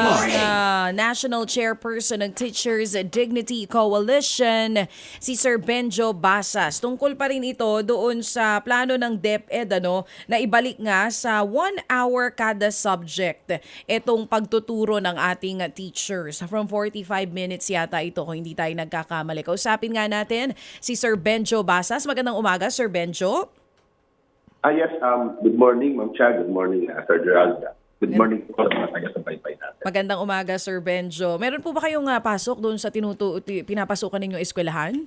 ang ah, National Chairperson ng Teachers Dignity Coalition, si Sir Benjo Basas. Tungkol pa rin ito doon sa plano ng DepEd ano, na ibalik nga sa one hour kada subject itong pagtuturo ng ating teachers. From 45 minutes yata ito kung hindi tayo nagkakamali. Kausapin nga natin si Sir Benjo Basas. Magandang umaga, Sir Benjo. Ah, yes. Um, good morning, Ma'am Chia. Good morning, uh, Sir Gerald. Good morning po sa mga taga-subaybay natin. Magandang umaga, Sir Benjo. Meron po ba kayong ah, pasok doon sa tinutu ti- pinapasukan ninyong eskwelahan?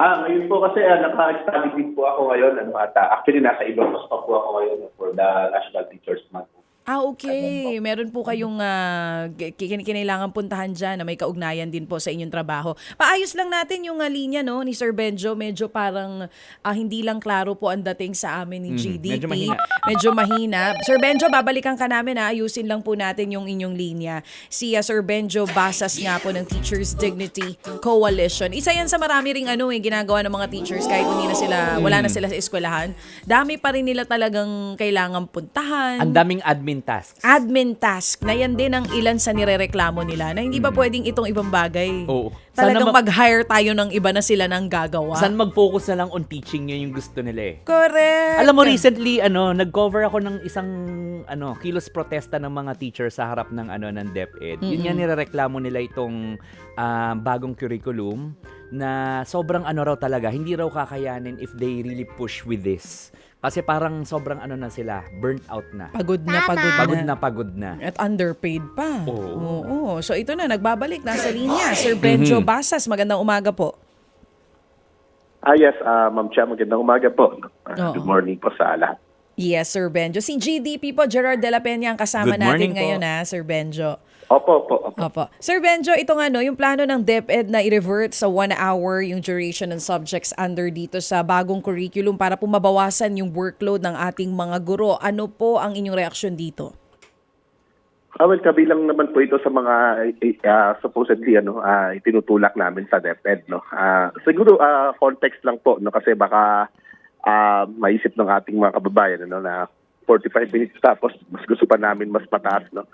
Ah, ngayon po kasi uh, naka-study po ako ngayon. Ano, at, uh, actually, nasa ibang pa po ako ngayon for the National Teachers Month. Ah, okay. Meron po kayong uh, kinailangan puntahan dyan na may kaugnayan din po sa inyong trabaho. Paayos lang natin yung ah, linya no, ni Sir Benjo. Medyo parang ah, hindi lang klaro po ang dating sa amin ni Mm, GDP. medyo mahina. Medyo mahina. Sir Benjo, babalikan ka namin ha. Ayusin lang po natin yung inyong linya. Si ah, Sir Benjo Basas nga po ng Teachers Dignity Coalition. Isa yan sa marami ring ano eh, ginagawa ng mga teachers kahit hindi na sila, wala na Mm. sila sa eskwelahan. Dami pa rin nila talagang kailangan puntahan Ang daming admin tasks. admin task na yan din ang ilan sa nirereklamo nila na hindi ba pwedeng itong ibang bagay. Oo. Talagang Sana ma- mag-hire tayo ng iba na sila nang gagawa. Saan mag-focus na lang on teaching yun yung gusto nila eh. Correct. Alam mo recently ano, nag-cover ako ng isang ano, kilos protesta ng mga teachers sa harap ng ano ng DepEd. Yun nga nirereklamo nila itong ah, bagong curriculum na sobrang ano raw talaga, hindi raw kakayanin if they really push with this. Kasi parang sobrang ano na sila, burnt out na. Pagod na, pagod, Pagod na. na pagod na. At underpaid pa. Oo. Oo. So ito na, nagbabalik. Nasa linya. Sir Benjo Mhm. Basas, magandang umaga po. Ah, yes. Uh, Ma'am Chia, magandang umaga po. Uh, Oo. good morning po sa lahat. Yes, Sir Benjo. Si GDP po, Gerard De La Peña ang kasama Good natin morning po. ngayon ha, Sir Benjo. Opo, opo, opo. Opo. Sir Benjo, ito nga no, yung plano ng DepEd na i-revert sa one hour yung duration ng subjects under dito sa bagong curriculum para po mabawasan yung workload ng ating mga guro. Ano po ang inyong reaksyon dito? Ah, well, kabilang naman po ito sa mga uh, supposedly ano, ah, itinutulak namin sa DepEd. No? Ah, siguro ah, context lang po no? kasi baka ah, maisip ng ating mga kababayan ano, na 45 minutes tapos mas gusto pa namin mas mataas. No?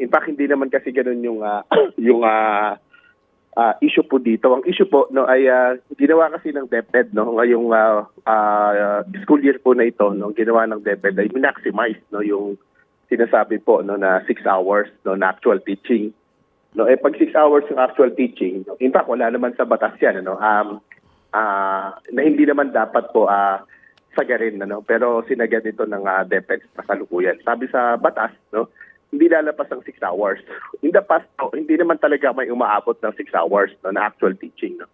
In fact, hindi naman kasi ganun yung, ah, yung ah, ah, issue po dito. Ang issue po no, ay ah, ginawa kasi ng DepEd no, ngayong ah, ah, school year po na ito, no, ginawa ng DepEd ay maximize no, yung sinasabi po no na 6 hours no na actual teaching. No eh pag 6 hours yung actual teaching, no, in fact wala naman sa batas 'yan ano. Um ah na hindi naman dapat po ah sagarin ano, pero sinagad ito ng uh, DepEd sa kalukuyan. Sabi sa batas no, hindi lalapas ng 6 hours. In the past, no, hindi naman talaga may umaabot ng 6 hours no, na actual teaching. No?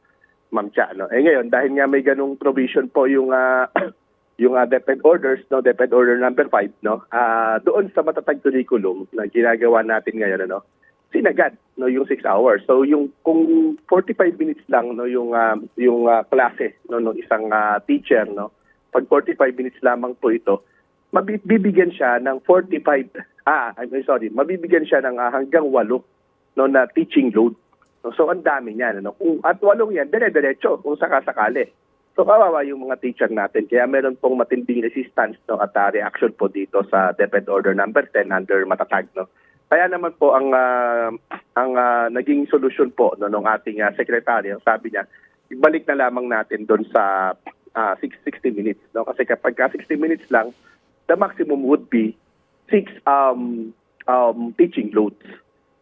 Ma'am Cha, no? Eh ngayon, dahil nga may ganung provision po yung ah, yung uh, DepEd orders, no, DepEd order number 5, no, ah doon sa matatag curriculum na ginagawa natin ngayon, ano, sinagad, no, yung 6 hours. So yung kung 45 minutes lang, no, yung ah, yung ah, klase, no, ng isang ah, teacher, no, pag 45 minutes lamang po ito, mabibigyan siya ng 45, ah, I'm sorry, mabibigyan siya ng ah, hanggang 8 no, na teaching load. So ang dami niyan. Ano? Kung, at walong yan, dire-diretso kung sakasakali. So kawawa yung mga teacher natin. Kaya meron pong matinding resistance no, at ah, reaction po dito sa DepEd Order number 10 under matatag. No. Kaya naman po ang ah, ang ah, naging solusyon po no, ng ating ah, secretary, sabi niya, ibalik na lamang natin doon sa 6 60 minutes. No? Kasi kapag ka 60 minutes lang, the maximum would be 6 um, um, teaching loads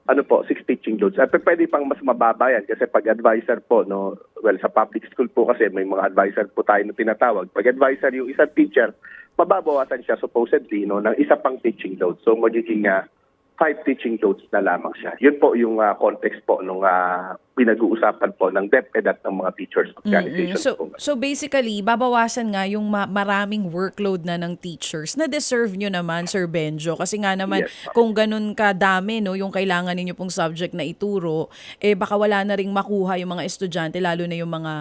ano po, six teaching loads. At pwede pang mas mababa yan kasi pag advisor po, no, well, sa public school po kasi may mga advisor po tayo na tinatawag. Pag advisor yung isang teacher, mababawasan siya supposedly no, ng isa pang teaching load. So magiging uh, five teaching loads na lamang siya. Yun po yung uh, context po nung uh, pinag-uusapan po ng DepEd at ng mga teachers organization So, po. so basically, babawasan nga yung ma- maraming workload na ng teachers na deserve nyo naman, Sir Benjo. Kasi nga naman, Yes, ma'am. kung ganun kadami, no, yung kailangan ninyo pong subject na ituro, eh baka wala na ring makuha yung mga estudyante, lalo na yung mga,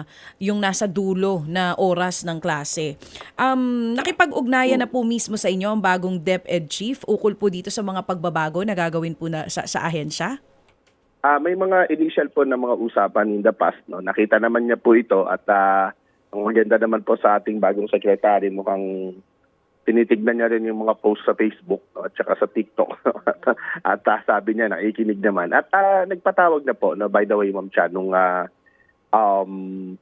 yung nasa dulo na oras ng klase. Um, nakipag-ugnayan na po mismo sa inyo ang bagong DepEd Chief, ukol po dito sa mga pagbabago na gagawin po na sa, sa ahensya? Ah, may mga initial po na mga usapan in the past. No? Nakita naman niya po ito at ah, ang maganda naman po sa ating bagong secretary mukhang tinitignan niya rin yung mga post sa Facebook no, at saka sa TikTok. at ah, sabi niya nakikinig naman. At ah, nagpatawag na po, no, by the way, Ma'am Chan, nung ah, um,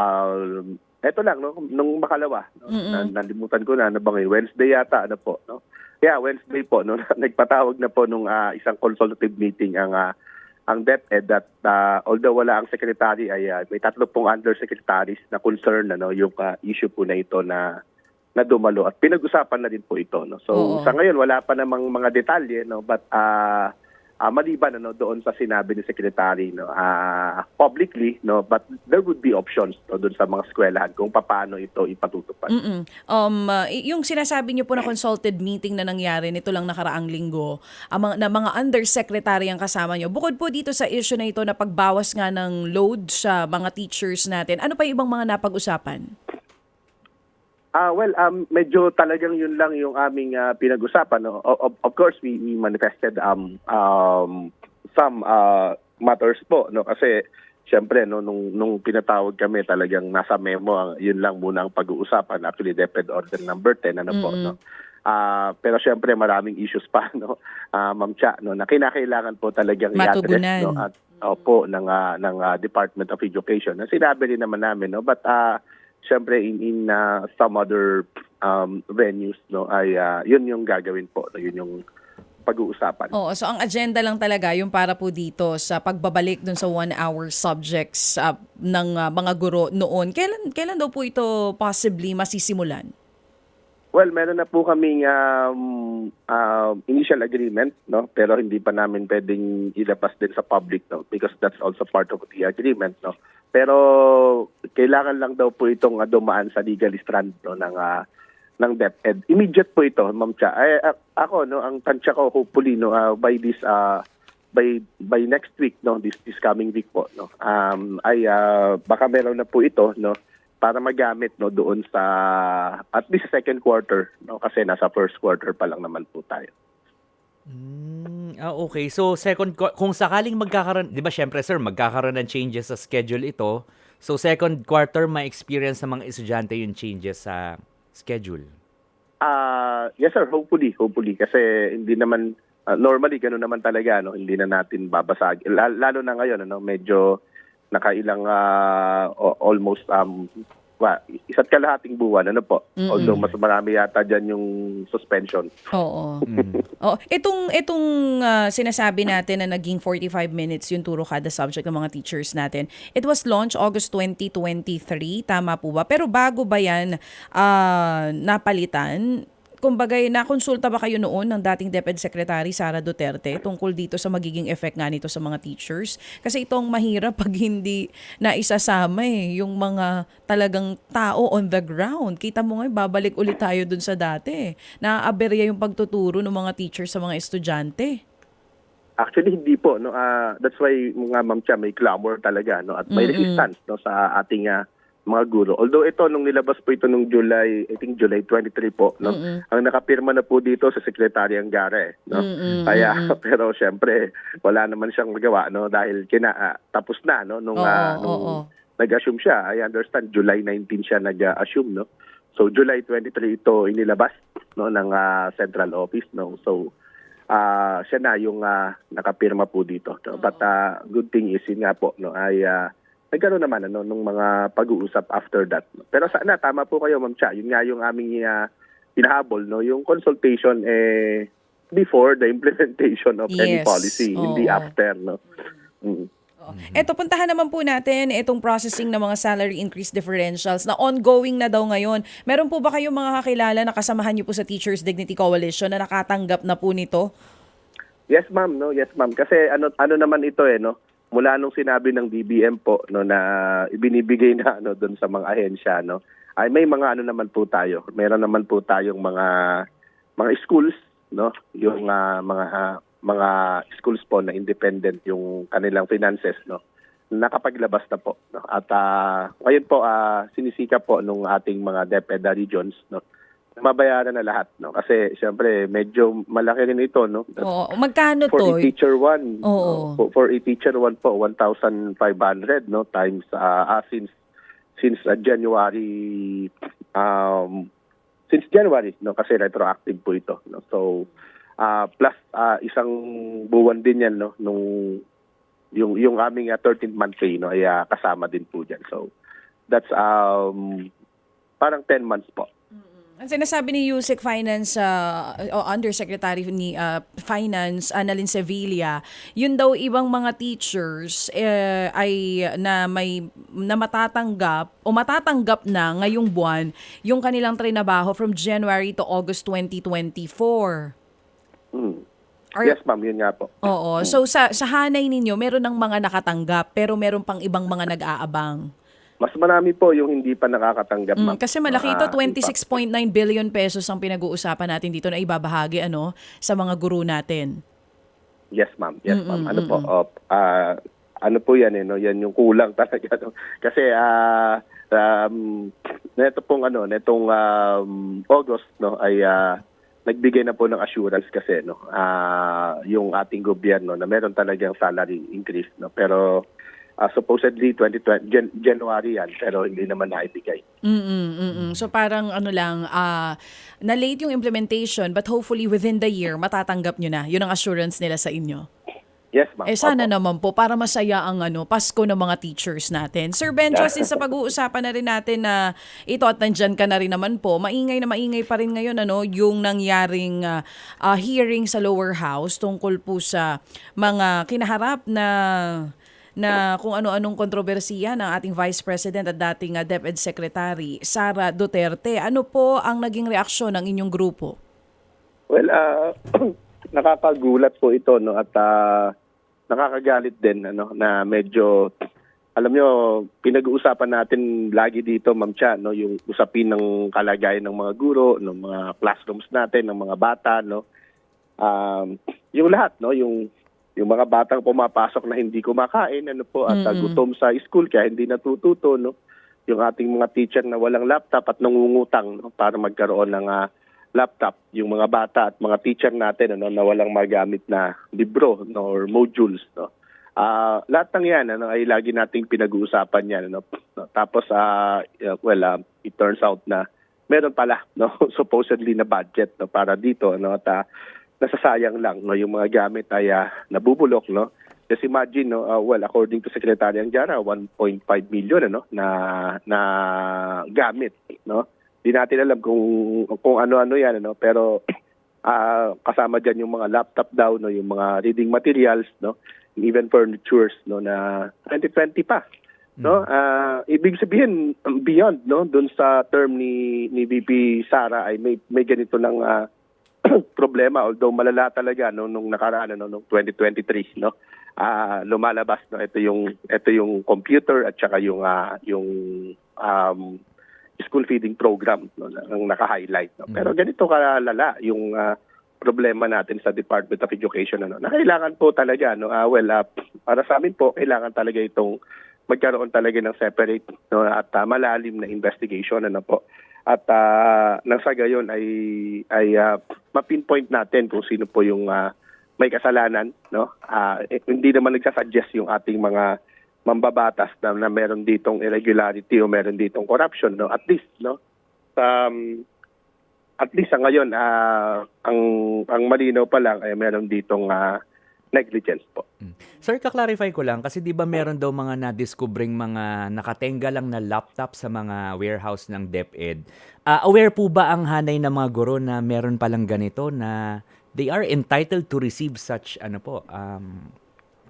ah, eto lang, no, nung makalawa, no, Mm-mm. na, nalimutan ko na, ano ba ngayon, Wednesday yata, ano po, no? Yeah, Wednesday po, no, nagpatawag na po nung ah, isang consultative meeting ang ah, ang DepEd that ah, although wala ang secretary ay ah, may tatlo pong undersecretaries na concern ano yung ah, issue po na ito na na dumalo at pinag-usapan na din po ito no. So Oo. sa ngayon wala pa namang mga detalye no but ah ah, maliban ano doon sa sinabi ni secretary no ah, publicly no but there would be options no, doon sa mga eskwelahan kung paano ito ipatutupad. Mm-mm. Um, uh, yung sinasabi niyo po na consulted meeting na nangyari nito lang nakaraang linggo, ang mga, na mga undersecretary ang kasama niyo. Bukod po dito sa issue na ito na pagbawas nga ng load sa mga teachers natin, ano pa yung ibang mga napag-usapan? Ah, well, um, medyo talagang yun lang yung aming ah, pinag-usapan. No? Of, of course, we, we manifested um, um, some ah, matters po. No? Kasi, syempre, no, nung, nung pinatawag kami, talagang nasa memo, ang, yun lang muna ang pag-uusapan. Actually, DepEd Order number 10, ano po. No? Ah, pero syempre, maraming issues pa, no? Ah, Ma'am Cha, no, na kinakailangan po talagang i-address, no? At, opo, ng, ah, ng ah, Department of Education. Na sinabi rin naman namin, no? But, ah, syempre in in uh, some other um, venues no ay uh, yun yung gagawin po no? yun yung pag-uusapan Oo, so ang agenda lang talaga yung para po dito sa pagbabalik dun sa one-hour subjects uh, ng uh, mga guro noon. Kailan, kailan daw po ito possibly masisimulan? well meron na po kaming um, um, initial agreement no pero hindi pa namin pwedeng ilabas din sa public no because that's also part of the agreement no pero kailangan lang daw po itong uh, dumaan sa legal strand no ng uh, ng DepEd. Immediate po ito, Ma'am Cha. Ay, ako no, ang tansya ko hopefully no uh, by this uh, by by next week no, this this coming week po no. Um ay uh, baka meron na po ito no para magamit no doon sa at least second quarter no kasi nasa first quarter pa lang naman po tayo. Mm, ah, okay. So, second, kung sakaling magkakaroon, di ba syempre sir, magkakaroon ng changes sa schedule ito. So, second quarter, ma-experience ng mga estudyante yung changes sa schedule. Ah, yes sir, hopefully, hopefully kasi hindi naman ah, normally ganoon naman talaga no, hindi na natin babasag. Lalo, na ngayon ano, medyo nakailang ah, almost um wa, isa't kalahating buwan ano po. Although mas marami yata diyan yung suspension. Oo. Oh, itong itong ah, sinasabi natin na naging 45 minutes yung turo kada subject ng mga teachers natin. It was launched August 2023, tama po ba? Pero bago ba 'yan ah, napalitan? Kumbaga, nakonsulta ba kayo noon ng dating DepEd Secretary Sara Duterte tungkol dito sa magiging effect nga nito sa mga teachers? Kasi itong mahirap pag hindi na isasama eh, yung mga talagang tao on the ground. Kita mo nga, babalik ulit tayo dun sa dati. Naaaberya yung pagtuturo ng mga teachers sa mga estudyante. Actually hindi po no. Ah, that's why mga ma'am Cha, may clamor talaga no at may resistance no sa ating ah, mga guro. Although ito nung nilabas po ito nung July, I think July 23 po no. Ang nakapirma na po dito sa Secretary Angara eh, no. Kaya pero syempre wala naman siyang magawa no dahil kina ah, tapos na no nung, Oo, ah, nung oo. nag-assume siya. I understand July 19 siya nag-assume no. So July 23 ito inilabas no ng ah, central office no. So ah siya na yung ah, nakapirma po dito. No? But ah, good thing is yun nga po no ay ah, nagkaroon naman ano nung mga pag-uusap after that. Pero sana tama po kayo Ma'am Cha, yun nga yung aming uh, hinahabol no, yung consultation eh before the implementation of any Yes, policy, hindi oo. after no. Mm. Eto, puntahan naman po natin itong processing ng mga salary increase differentials na ongoing na daw ngayon. Meron po ba kayong mga kakilala na kasamahan niyo po sa Teachers Dignity Coalition na nakatanggap na po nito? Yes, ma'am, no. Yes, ma'am. Kasi ano ano naman ito eh, no. Mula nung sinabi ng DBM po no na ibinibigay na ano doon sa mga ahensya, no. Ay may mga ano naman po tayo. Meron naman po tayong mga mga schools, no. Yung ah, mga ah, mga schools po na independent yung kanilang finances, no. Nakapaglabas na po, no. At ah, ngayon po ah, sinisika po nung ating mga DepEd regions, no mabayaran na lahat no kasi syempre medyo malaki rin ito no Oo. Magkano for to? a teacher 1 Oo. for, for a teacher 1 po 1,500 no times uh, ah, since since uh, January um since January no kasi retroactive po ito no. So ah, plus ah, isang buwan din yan no nung yung yung aming ah, 13th month pay no ay ah, kasama din po diyan. So that's um parang 10 months po. Ang sinasabi ni Yusek Finance uh, o Undersecretary ni uh, Finance Annalyn Sevilla, yun daw ibang mga teachers eh, ay na may na matatanggap o matatanggap na ngayong buwan yung kanilang trabaho from January to August 2024. Mm. Are- yes ma'am, yun nga po. Oo. So sa sa hanay ninyo, meron ng mga nakatanggap pero meron pang ibang mga nag-aabang. Mas marami po yung hindi pa nakakatanggap Mm, kasi malaki ito, Ah, 26.9 billion pesos ang pinag-uusapan natin dito na ibabahagi ano sa mga guru natin. Yes, ma'am. Yes, ma'am. Ano po? Oh, ah, ano po 'yan eh, no? Yan yung kulang talaga no. Kasi ah um neto pong ano, netong um, August no ay ah, nagbigay na po ng assurance kasi no. Ah, yung ating gobyerno na meron talagang salary increase no. Pero ah, supposedly 2020 Jan- January yan pero hindi naman naibigay. Mm-mm, mm-mm. So parang ano lang, ah, na-late yung implementation but hopefully within the year matatanggap nyo na. Yun ang assurance nila sa inyo. Yes, ma'am. Eh sana Opo. naman po para masaya ang ano, Pasko ng mga teachers natin. Sir Benjo, since sa pag-uusapan na rin natin na ito at nandyan ka na rin naman po, maingay na maingay pa rin ngayon ano, yung nangyaring ah, ah, hearing sa lower house tungkol po sa mga kinaharap na na kung ano-anong kontrobersiya ng ating Vice President at dating ah, DepEd Secretary, Sara Duterte. Ano po ang naging reaksyon ng inyong grupo? Well, ah, nakakagulat po ito no at ah, nakakagalit din ano na medyo alam nyo, pinag-uusapan natin lagi dito, Ma'am Cha, no, yung usapin ng kalagayan ng mga guro, ng mga classrooms natin, ng mga bata, no. Um, yung lahat, no, yung yung mga batang pumapasok na hindi kumakain, ano po, at Mm-mm. gutom sa school kaya hindi natututo, no. Yung ating mga teacher na walang laptop at nangungutang no, para magkaroon ng ah, laptop, yung mga bata at mga teacher natin ano, na walang magamit na libro no, or modules. No. Ah, lahat ng yan ano, ay lagi nating pinag-uusapan yan. Ano. No, Tapos, ah, yeah, well, ah, it turns out na meron pala no, supposedly na budget no, para dito. No, at ah, nasasayang lang no, yung mga gamit ay ah, nabubulok. No. Just imagine, no, ah, well, according to Secretary Anjara, 1.5 million ano, na, na gamit. No. Di natin alam kung kung ano-ano yan ano pero ah, kasama diyan yung mga laptop daw no yung mga reading materials no even furnitures no na 2020 pa no Ah, ibig sabihin beyond no doon sa term ni ni VP Sara ay may may ganito ng ah, problema although malala talaga no nung nakaraan no nung 2023 no ah lumalabas no ito yung ito yung computer at saka yung ah, yung um, school feeding program no, ang naka-highlight. No? Pero ganito kalala yung ah, problema natin sa Department of Education. Ano, na kailangan po talaga, no, ah, well, ah, para sa amin po, kailangan talaga itong magkaroon talaga ng separate no, at ah, malalim na investigation. Ano po. At uh, nang sa gayon ay, ay ah, mapinpoint natin kung sino po yung ah, may kasalanan. No? Ah, eh, hindi naman nagsasuggest yung ating mga mambabatas na, na meron ditong irregularity o meron ditong corruption no at least no um, at least sa ngayon ah, ang ang malinaw pa lang ay meron ditong ah, negligence po. Sir, ka-clarify ko lang kasi 'di ba meron daw mga na-discovering mga nakatenga lang na laptop sa mga warehouse ng DepEd. Ah, aware po ba ang hanay ng mga guro na meron palang ganito na they are entitled to receive such ano po um,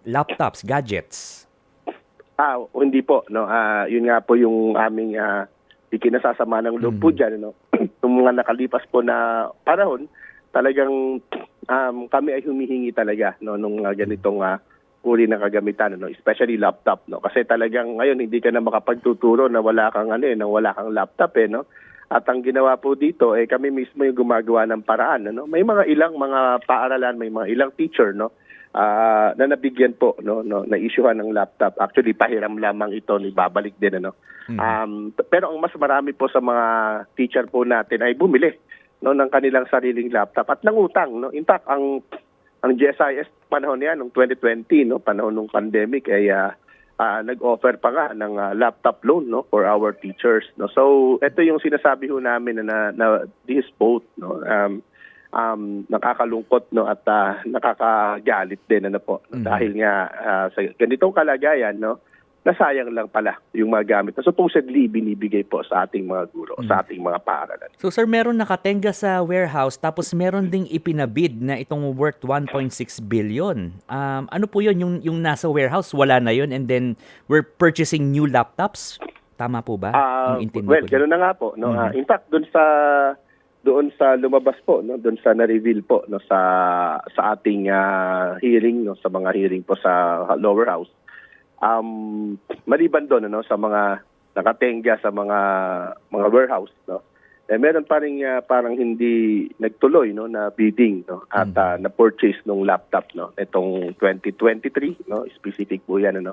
laptops, gadgets? ah hindi po no? Ah, yun nga po yung aming uh, ikinasasama ng loob po diyan no? Yung mga nakalipas po na panahon talagang um, kami ay humihingi talaga no nung ah, ganitong ah, uri ng kagamitan no especially laptop no. Kasi talagang ngayon hindi ka na makapagtuturo na wala kang ano eh na wala kang laptop eh no. At ang ginawa po dito eh kami mismo yung gumagawa ng paraan no may mga ilang mga paaralan may mga ilang teacher no ah, na nabigyan po no no na issuehan ng laptop. Actually pahiram lamang ito ni babalik din ano. Um t- pero ang mas marami po sa mga teacher po natin ay bumili no ng kanilang sariling laptop at nangutang no in fact ang ang GSIS panahon niya nung 2020 no panahon ng pandemic ay ah, ah, nag-offer pa nga ng ah, laptop loan no for our teachers no so ito yung sinasabi ho namin na, na, na this is both no um, um, nakakalungkot no at ah, nakakagalit din ano po Mhm. dahil nga ah, sa ganitong kalagayan no nasayang lang pala yung mga gamit na supposedly binibigay po sa ating mga guro, sa ating mga paaralan. So sir, meron nakatenga sa warehouse tapos meron ding ipinabid na itong worth 1.6 billion. Um, ano po yun? Yung, yung nasa warehouse, wala na yun and then we're purchasing new laptops? Tama po ba? Intindi well, ganoon na nga po. No? Mhm. Ah, in fact, doon sa doon sa lumabas po, no, doon sa na-reveal po no sa sa ating ah, hearing no sa mga hearing po sa lower house. Um maliban doon ano sa mga nakatenga sa mga mga warehouse no. Eh meron pa rin ah, parang hindi nagtuloy no na bidding no at Mhm. ah, na-purchase nung laptop no itong 2023 no specific po yan ano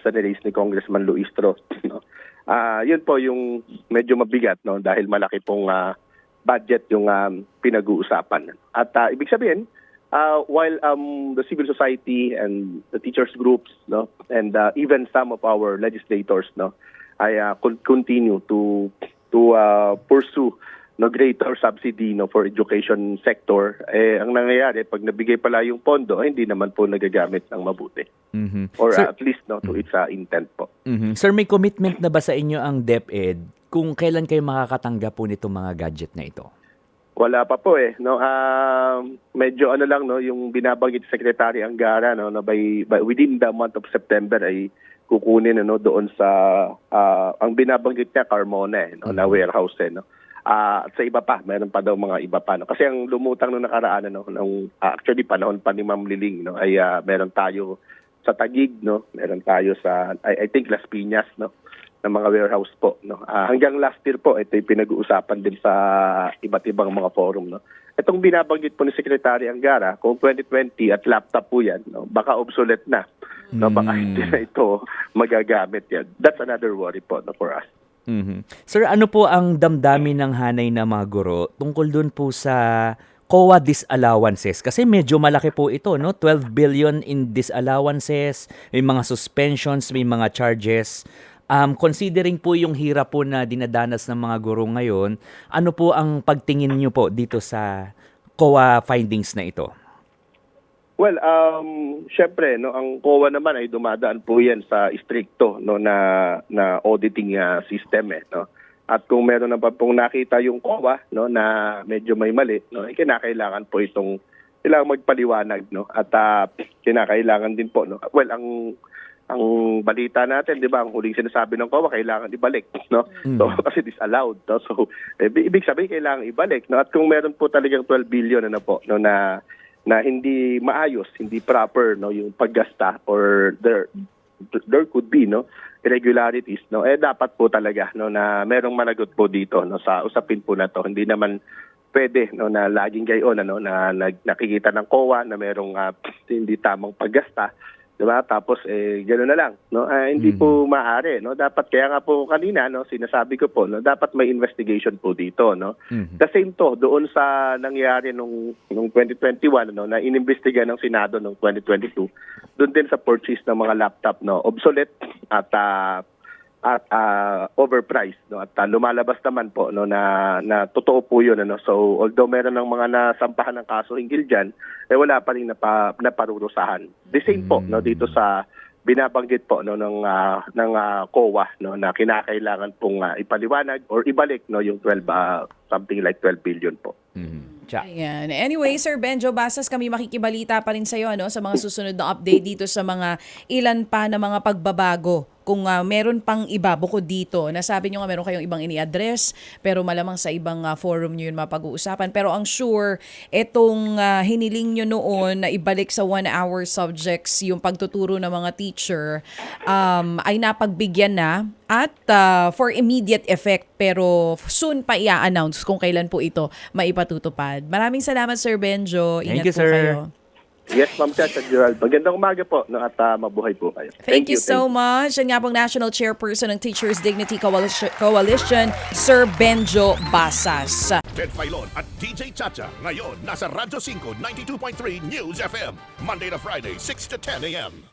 sa nirelease ni Congressman Luis Tro no. Ah, yun po yung medyo mabigat no dahil malaki pong ah, budget yung um, pinag-uusapan. At ah, ibig sabihin, ah, while um, the civil society and the teachers groups no and ah, even some of our legislators no ah, con- continue to to ah, pursue no greater subsidy no for education sector eh ang nangyayari pag nabigay pala yung pondo eh, hindi naman po nagagamit ng mabuti Mhm. or Sir, ah, at least no to its ah, intent po mhm. Sir, may commitment na ba sa inyo ang DepEd kung kailan kayo makakatanggap po nitong mga gadget na ito? Wala pa po eh no? Ah, medyo ano lang no? Yung binabanggit ni Secretary Angara no? Na by, by within the month of September ay kukunin ano doon sa ah, ang binabanggit niya Carmona eh, no, na warehouse eh, no. Ah, at sa iba pa, meron pa daw mga iba pa no. Kasi ang lumutang nung nakaraan ano nung ah, actually panahon pa ni Ma'am Liling no? Ay ah, meron tayo sa Tagig no, meron tayo sa I, I think Las Piñas no ng mga warehouse po no. Ah, hanggang last year po ito yung pinag-uusapan din sa iba't ibang mga forum no. Itong binabanggit po ni Secretary Angara, kung 2020 at laptop po yan, no, baka obsolete na. No, baka Mm. hindi na ito magagamit yan. That's another worry po no, for us. Mhm. Sir, ano po ang damdamin ng hanay na mga guro tungkol dun po sa COA disallowances? Kasi medyo malaki po ito, no? 12 billion in disallowances, may mga suspensions, may mga charges. Um, considering po yung hirap po na dinadanas ng mga guro ngayon, ano po ang pagtingin nyo po dito sa COA findings na ito? Well, um, syempre, no, ang COA naman ay dumadaan po yan sa stricto no, na, na auditing ah, system. Eh, no? At kung meron na pa pong nakita yung COA no, na medyo may mali, no, eh, kinakailangan po itong kailangan magpaliwanag. No? At ah, kinakailangan din po. No? Well, ang ang balita natin, di ba, ang huling sinasabi ng COA, kailangan ibalik, no? So, kasi disallowed, no? So, eh, ibig sabihin, kailangan ibalik, no? At kung meron po talagang 12 billion, ano po, no, na na hindi maayos, hindi proper, no, yung paggasta or there there could be, no, irregularities, no, eh dapat po talaga, no, na merong managot po dito, no, sa usapin po na to. Hindi naman pwede no na laging gayon ano na nag, nakikita ng COA na merong ah, hindi tamang paggasta 'di ba tapos eh gano'n na lang no? Ah, hindi po maaari no? Dapat kaya nga po kanina no? Sinasabi ko po no? Dapat may investigation po dito no? Mhm. The same to doon sa nangyari nung nung 2021 no? Na inimbestiga ng Senado nung 2022 doon din sa purchase ng mga laptop no? Obsolete at ah, at ah, overpriced no at ah, lumalabas naman po no na na totoo po 'yun ano so although meron ng mga nasampahan ng kaso hinggil diyan eh wala pa rin napa, naparurusahan the same po no dito sa binabanggit po no ng ah, ng ah, COA no na kinakailangan pong ah, ipaliwanag or ibalik no yung 12 ah, something like 12 billion po. Mhm. Tsa. Ayan. Anyway, Sir Benjo Basas, kami makikibalita pa rin sa iyo ano, sa mga susunod na update dito sa mga ilan pa na mga pagbabago. Kung ah, meron pang iba bukod dito, nasabi nyo nga meron kayong ibang ini-address, pero malamang sa ibang ah, forum nyo yun mapag-uusapan. Pero ang sure, etong ah, hiniling nyo noon na ibalik sa one-hour subjects yung pagtuturo ng mga teacher, um, ay napagbigyan na at ah, for immediate effect pero soon pa i-announce kung kailan po ito maipatutupad. Maraming salamat Sir Benjo. Ingat Thank you, po sir. kayo. Yes, Ma'am Chacha Gerald. Magandang umaga po no, at ah, mabuhay po kayo. Thank, you, so much. Yan nga pong National Chairperson ng Teachers Dignity Coalition, Coalition Sir Benjo Basas. Ted Filon at DJ Chacha. Ngayon, nasa Radyo 5, 92.3 News FM. Monday to Friday, 6 to 10 a.m.